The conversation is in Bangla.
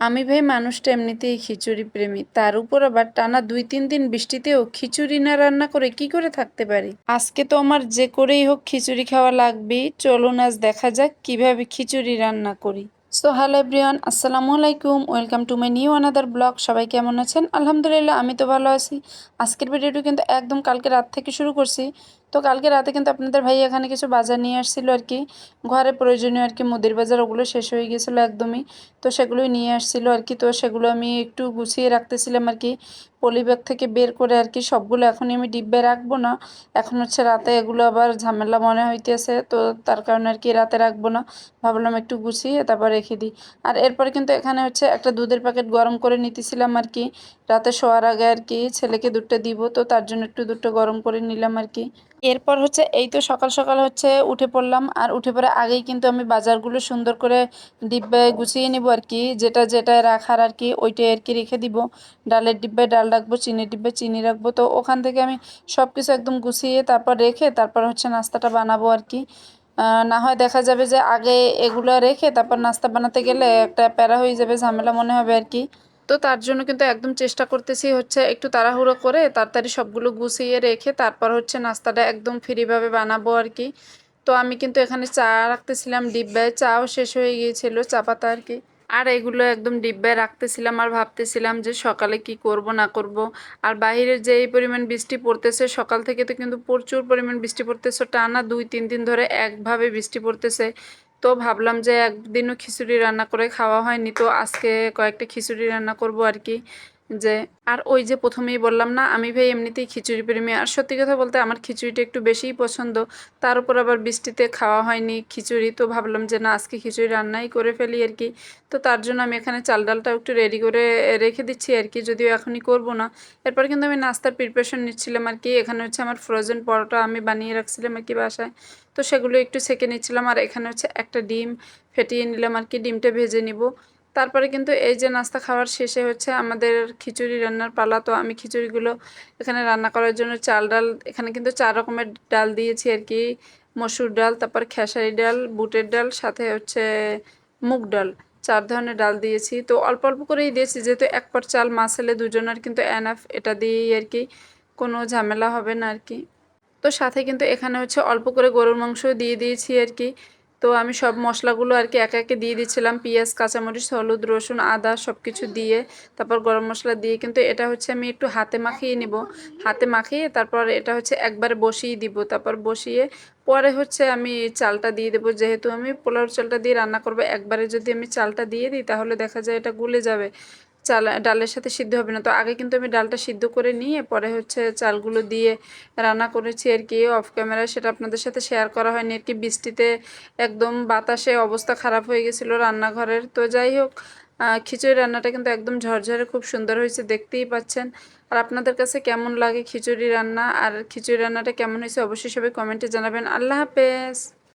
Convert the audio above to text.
আমি ভাই মানুষটা এমনিতেই খিচুড়ি প্রেমী। তার উপর আবার টানা দুই তিন দিন বৃষ্টিতেও খিচুড়ি না রান্না করে কি করে থাকতে পারি? আজকে তো আমার যে করেই হোক খিচুড়ি খাওয়া লাগবেই। চলুন আজ দেখা যাক কীভাবে খিচুড়ি রান্না করি। সো হ্যালো এভরিওয়ান আসসালামু আলাইকুম। Welcome to my new another blog সবাই কেমন আছেন? আলহামদুলিল্লাহ, আমি তো ভালো আছি। আজকের ভিডিওটি কিন্তু একদম কালকে রাত থেকে শুরু করছি। তো কালকে রাতে কিন্তু আপনাদের ভাই এখানে কিছু বাজার নিয়ে আসছিল আর কি। ঘরে প্রয়োজনীয় আর কি মুদির বাজার, ওগুলো শেষ হয়ে গেছিল একদমই। তো সেগুলোই নিয়ে আসছিল আর কি। তো সেগুলো আমি একটু গুছিয়ে রাখতেছিলাম আর কি। পলিব্যাগ থেকে বের করে আর কি সবগুলো এখনই আমি ডিব্বে রাখব না। এখন হচ্ছে রাতে এগুলো আবার ঝামেলা মনে হইতেছে, তো তার কারণে আর কি রাতে রাখব না। ভাবলাম একটু গুছিয়ে তারপর রেখে দিই। আর এরপরে কিন্তু এখানে হচ্ছে একটা দুধের প্যাকেট গরম করে নিতেছিলাম আর কি। রাতে শোয়ার আগে আর কি ছেলেকে দুধটা দিব, তো তার জন্য একটু দুধটা গরম করে নিলাম আর কি। এরপর হচ্ছে এই তো সকাল সকাল হচ্ছে উঠে পড়লাম। আর উঠে পড়ে আগেই কিন্তু আমি বাজারগুলো সুন্দর করে ডিব্বায় গুছিয়ে নিব আর কি যেটা যেটা রাখার আর কি ওইটাই আর কি রেখে দিব। ডালের ডিব্বায় ডাল রাখব, চিনির ডিব্বায় চিনি রাখব। তো ওখান থেকে আমি সব কিছু একদম গুছিয়ে তারপর রেখে তারপর হচ্ছে নাস্তাটা বানাবো আর কি না হয় দেখা যাবে যে আগে এগুলো রেখে তারপর নাস্তা বানাতে গেলে একটা প্যারা হয়ে যাবে, ঝামেলা মনে হবে আর কি তো তার জন্য কিন্তু একদম চেষ্টা করতেছি হচ্ছে একটু তাড়াহুড়ো করে তাড়াতাড়ি সবগুলো গুছিয়ে রেখে তারপর হচ্ছে নাস্তাটা একদম ফ্রিভাবে বানাবো আর কি। তো আমি কিন্তু এখানে চা রাখতেছিলাম ডিব্বায় চাও শেষ হয়ে গিয়েছিল, চা পাতা আর কি। আর এগুলো একদম ডিব্বায় রাখতেছিলাম আর ভাবতেছিলাম যে সকালে কি করব, না করব। আর বাহিরের যে এই পরিমাণ বৃষ্টি পড়তেছে, সকাল থেকে তো কিন্তু প্রচুর পরিমাণ বৃষ্টি পড়তেছে। টানা দুই, তিন দিন ধরে একভাবে বৃষ্টি পড়তেছে। তো ভাবলাম যে একদিনও খিচুড়ি রান্না করে খাওয়া হয়নি, তো আজকে কয়েকটা খিচুড়ি রান্না করব আর কি। যে, আর ওই যে প্রথমেই বললাম না, আমি ভাই এমনিতেই খিচুড়ি প্রেমী। আর সত্যি কথা বলতে আমার খিচুড়িটা একটু বেশিই পছন্দ। তার উপর আবার বৃষ্টিতে খাওয়া হয়নি, খিচুড়ি তো ভাবলাম যে না, আজকে খিচুড়ি রান্নাই করে ফেলি আর কি। তো তার জন্য আমি এখানে চাল ডালটা একটু রেডি করে, রেখে দিচ্ছি আর কি, যদিও এখনই করব না। এরপর কিন্তু আমি নাস্তার প্রিপারেশন নিচ্ছিলাম আর কি। এখানে হচ্ছে আমার ফ্রোজেন পরোটা আমি বানিয়ে রাখছিলাম আর কি বাসায়। তো সেগুলো একটু সেকে নিচ্ছিলাম আর এখানে হচ্ছে একটা ডিম ফেটিয়ে নিলাম আর কি, ডিমটা ভেজে নিব। তারপরে কিন্তু এই যে নাস্তা খাওয়ার শেষে হচ্ছে আমাদের খিচুড়ি রান্নার পালা। তো আমি খিচুড়িগুলো এখানে রান্না করার জন্য চাল ডাল, এখানে কিন্তু চার রকমের ডাল দিয়েছি আর কি। মসুর ডাল, তারপর খেসারি ডাল, বুটের ডাল, সাথে হচ্ছে মুগ ডাল, চার ধরনের ডাল দিয়েছি। তো অল্প অল্প করেই দিয়েছি, যেহেতু এক পর চাল মাছ হলে দুজনের কিন্তু অ্যানাফ এটা দিয়েই আর কি, কোনো ঝামেলা হবে না আর কি। তো সাথে কিন্তু এখানে হচ্ছে অল্প করে গরুর মাংস দিয়ে দিয়েছি আর কি। তো আমি সব মশলাগুলো আর কি একে একে দিয়ে দিচ্ছিলাম। পেঁয়াজ, কাঁচামরিচ, হলুদ, রসুন, আদা সব কিছু দিয়ে, তারপর গরম মশলা দিয়ে কিন্তু এটা হচ্ছে আমি একটু হাতে মাখিয়ে নিব। হাতে মাখিয়ে তারপর এটা হচ্ছে একবার বসিয়ে দিব। তারপর বসিয়ে পরে হচ্ছে আমি চালটা দিয়ে দেবো। যেহেতু আমি পোলাও চালটা দিয়ে রান্না করব, একবারে যদি আমি চালটা দিয়ে দিই তাহলে দেখা যায় এটা গুলে যাবে। চাল, ডালের সাথে সিদ্ধ হবে না। তো আগে কিন্তু আমি ডালটা সিদ্ধ করে নিয়ে পরে হচ্ছে চালগুলো দিয়ে রান্না করেছি আর কি। অফ ক্যামেরায় সেটা আপনাদের সাথে শেয়ার করা হয়নি আর কি। বৃষ্টিতে একদম বাতাসে অবস্থা খারাপ হয়ে গেছিল রান্নাঘরের। তো যাই হোক খিচুড়ি রান্নাটা কিন্তু একদম ঝরঝরে খুব সুন্দর হয়েছে, দেখতেই পাচ্ছেন। আর আপনাদের কাছে কেমন লাগে খিচুড়ি রান্না? আর খিচুড়ি রান্নাটা কেমন হয়েছে? অবশ্যই সবাই কমেন্টে জানাবেন। আল্লাহ হাফেজ!